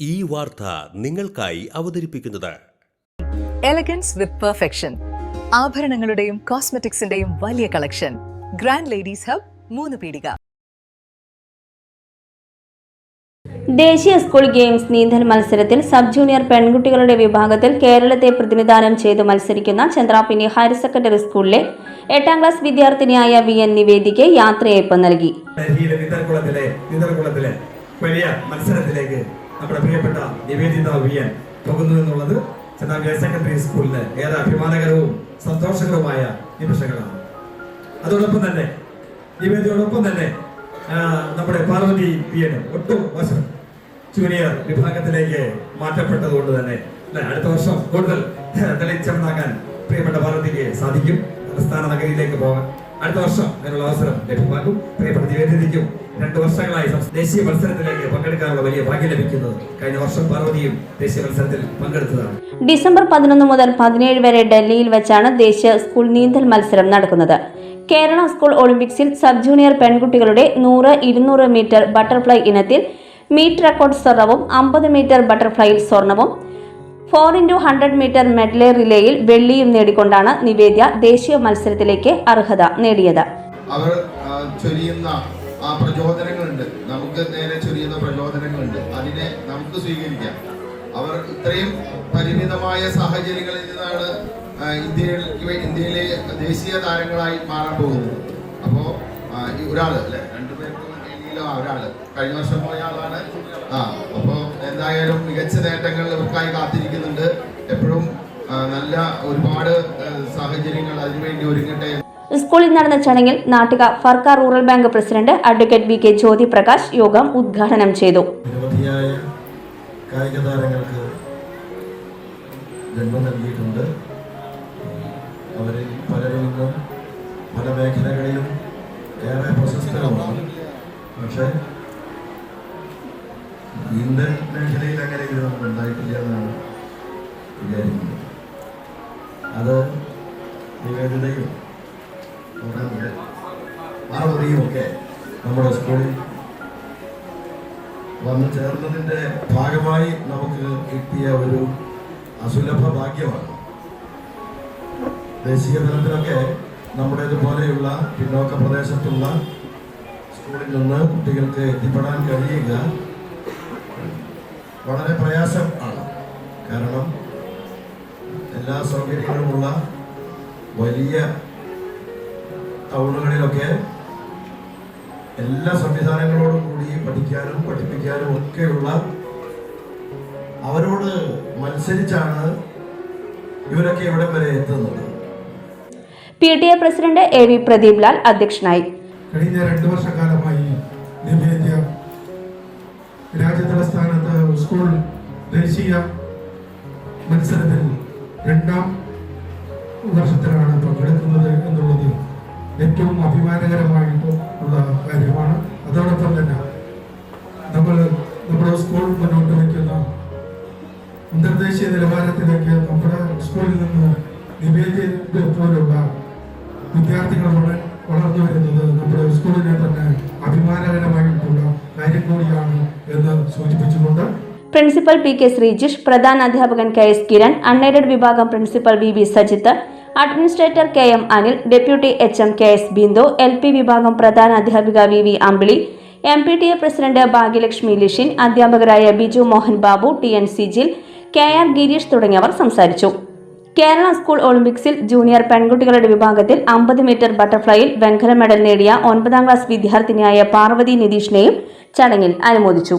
ഈ വാർത്ത നിങ്ങൾക്കായി അവതരിപ്പിക്കുന്നത്. എലഗൻസ് വിത്ത് പെർഫെക്ഷൻ ആഭരണങ്ങളുടെയും കോസ്മെറ്റിക്സിന്റെയും വലിയ കളക്ഷൻ. ഗ്രാൻഡ് ലേഡീസ് ഹബ് മൂന്ന് പീടിക. ദേശീയ സ്കൂൾ ഗെയിംസ് നീന്തൽ മത്സരത്തിൽ സബ് ജൂനിയർ പെൺകുട്ടികളുടെ വിഭാഗത്തിൽ കേരളത്തെ പ്രതിനിധാനം ചെയ്ത് മത്സരിക്കുന്ന ചന്ദ്രാപിനി ഹയർ സെക്കൻഡറി സ്കൂളിലെ എട്ടാം ക്ലാസ് വിദ്യാർത്ഥിനിയായ വി എൻ നിവേദിക്ക് യാത്രയയപ്പ് നൽകി. വലിയ മത്സരത്തിലേക്ക് നമ്മുടെ പ്രിയപ്പെട്ട നിവേദിത വിയൻ പോകുന്നു എന്നുള്ളത് ചെന്നാൽ ഹയർ സെക്കൻഡറി സ്കൂളിന് ഏറെ അഭിമാനകരവും സന്തോഷകരവുമായ നിമിഷങ്ങളാണ്. അതോടൊപ്പം തന്നെ നിവേദിയോടൊപ്പം തന്നെ നമ്മുടെ പാർവതി വിയനും ഒട്ടും മോശം ജൂനിയർ വിഭാഗത്തിലേക്ക് മാറ്റപ്പെട്ടതുകൊണ്ട് തന്നെ അടുത്ത വർഷം കൂടുതൽ തെളിച്ചമനാക്കാൻ പ്രിയപ്പെട്ട പാർവതിക്ക് സാധിക്കും. തലസ്ഥാന നഗരിയിലേക്ക് പോകാൻ അടുത്ത വർഷം അതിനുള്ള അവസരം ലഭ്യമാക്കും പ്രിയപ്പെട്ട നിവേദിതയ്ക്കും രണ്ടു വർഷങ്ങളായി ദേശീയ മത്സരത്തിലേക്ക് പങ്കെടുക്കാനുള്ള വലിയ ഭാഗ്യം ലഭിക്കുന്നത് കഴിഞ്ഞ വർഷം പാർവതിയും ദേശീയ മത്സരത്തിൽ പങ്കെടുത്തതാണ്. ഡിസംബർ പതിനൊന്ന് മുതൽ പതിനേഴ് വരെ ഡൽഹിയിൽ വെച്ചാണ് ദേശീയ സ്കൂൾ നീന്തൽ മത്സരം നടക്കുന്നത്. കേരള സ്കൂൾ ഒളിമ്പിക്സിൽ സബ് ജൂനിയർ പെൺകുട്ടികളുടെ നൂറ് ഇരുന്നൂറ് മീറ്റർ ബട്ടർഫ്ലൈ ഇനത്തിൽ മീറ്റ് റെക്കോർഡ് സ്വർണവും അമ്പത് മീറ്റർ ബട്ടർഫ്ലൈയിൽ സ്വർണവും four into hundred metre medley റിലേയിൽ വെള്ളിയും നേടിക്കൊണ്ടാണ് നിവേദ്യ ദേശീയ മത്സരത്തിലേക്ക് അർഹത നേടിയത്. അവർ ചൊരിയുന്ന ആ പ്രചോദനങ്ങളുണ്ട്. നമുക്ക് നേരെ ചൊരിയുന്ന പ്രചോദനങ്ങളുണ്ട്. അതിനെ നമുക്ക് സ്വീകരിക്കാം. അവർ ഇത്രയും പരിമിതമായ സാഹചര്യങ്ങളിൽ നിന്നാണ് ഇന്ത്യയിൽ ഇന്ത്യയിലെ ദേശീയ താരങ്ങളായി മാറാൻ പോകുന്നത്. അപ്പോൾ ഒരാൾ അല്ലെ? രണ്ടുപേർക്കും ഒരാൾ. കഴിഞ്ഞ വർഷം പോയ ആളാണ്. ആ അപ്പോൾ എന്തായാലും മികച്ച നേട്ടങ്ങൾ ഇവർക്കായി കാത്തിരിക്കുന്നുണ്ട്. എപ്പോഴും നല്ല ഒരുപാട് സാഹചര്യങ്ങൾ അതിനുവേണ്ടി ഒരുങ്ങട്ടെ സ്കൂളിൽ നടന്ന ചടങ്ങിൽ Nattika Firka rural bank president advocate V K Jyothi Prakash യോഗം ഉദ്ഘാടനം ചെയ്തു. ജന്മം നൽകിയിട്ടുണ്ട്. ഏറെ ഇന്ത്യൻ അങ്ങനെ ഉണ്ടായിട്ടില്ല എന്നാണ് അത് നിവേദിതയും നമ്മുടെ സ്കൂളിൽ വന്നു ചേർന്നതിന്റെ ഭാഗമായി നമുക്ക് കിട്ടിയ ഒരു അസുലഭ ഭാഗ്യമാണ്. ദേശീയ തലത്തിലൊക്കെ നമ്മുടേതുപോലെയുള്ള പിന്നോക്ക പ്രദേശത്തുള്ള സ്കൂളിൽ നിന്ന് കുട്ടികൾക്ക് എത്തിപ്പെടാൻ കഴിയുക വളരെ പ്രയാസം ആണ്. കാരണം എല്ലാ സൗകര്യങ്ങളുമുള്ള വലിയ ടൗണുകളിലൊക്കെ എല്ലാ സംവിധാനങ്ങളോടും കൂടി പഠിക്കാനും പഠിപ്പിക്കാനും ഒക്കെയുള്ള അവരോട് മത്സരിച്ചാണ് ഇവരൊക്കെ ഇവിടെ വരെ എത്തുന്നത്. P T A president A V Pradeep Lal അധ്യക്ഷനായി. കഴിഞ്ഞ രണ്ടു വർഷക്കാലമായി നിവേദ്യ രാജ്യതലസ്ഥാനത്ത് സ്കൂൾ ദേശീയ മത്സരത്തിൽ രണ്ടാം വർഷത്തിലാണ് പങ്കെടുക്കുന്നത് എന്നുള്ളത് ഏറ്റവും അഭിമാനകരമായിട്ട് ഉള്ള കാര്യമാണ്. അതോടൊപ്പം തന്നെ നമ്മൾ നമ്മുടെ സ്കൂൾ മുന്നോട്ട് വയ്ക്കുന്ന അന്തർദേശീയ നിലവാരത്തിലേക്ക് നമ്മുടെ സ്കൂളിൽ നിന്ന് നിവേദ്യത്തെ പോലുള്ള വിദ്യാർത്ഥികൾ വള- വളർന്നു വരുന്നത് നമ്മുടെ സ്കൂളിനെ തന്നെ അഭിമാനകരമായിട്ടുള്ള കാര്യം കൂടിയാണ് എന്ന് സൂചിപ്പിച്ചുകൊണ്ട് പ്രിൻസിപ്പൽ പി കെ ശ്രീജിഷ് പ്രധാന അധ്യാപകൻ കെ എസ് കിരൺ അൺഎയ്ഡഡ് വിഭാഗം principal V V Sajith administrator K M Anil deputy H M K S Bindu L P വിഭാഗം പ്രധാന അധ്യാപിക V V Ambili M P T A president Bhagyalakshmi Lishin അധ്യാപകരായ Biju Mohan Babu T N Sijil K R Gireesh തുടങ്ങിയവർ സംസാരിച്ചു. Kerala school ഒളിമ്പിക്സിൽ junior പെൺകുട്ടികളുടെ വിഭാഗത്തിൽ അമ്പത് മീറ്റർ ബട്ടർഫ്ലൈയിൽ വെങ്കല മെഡൽ നേടിയ ഒൻപതാം ക്ലാസ് വിദ്യാർത്ഥിനിയായ പാർവതി നിതീഷിനെയും ചടങ്ങിൽ അനുമോദിച്ചു.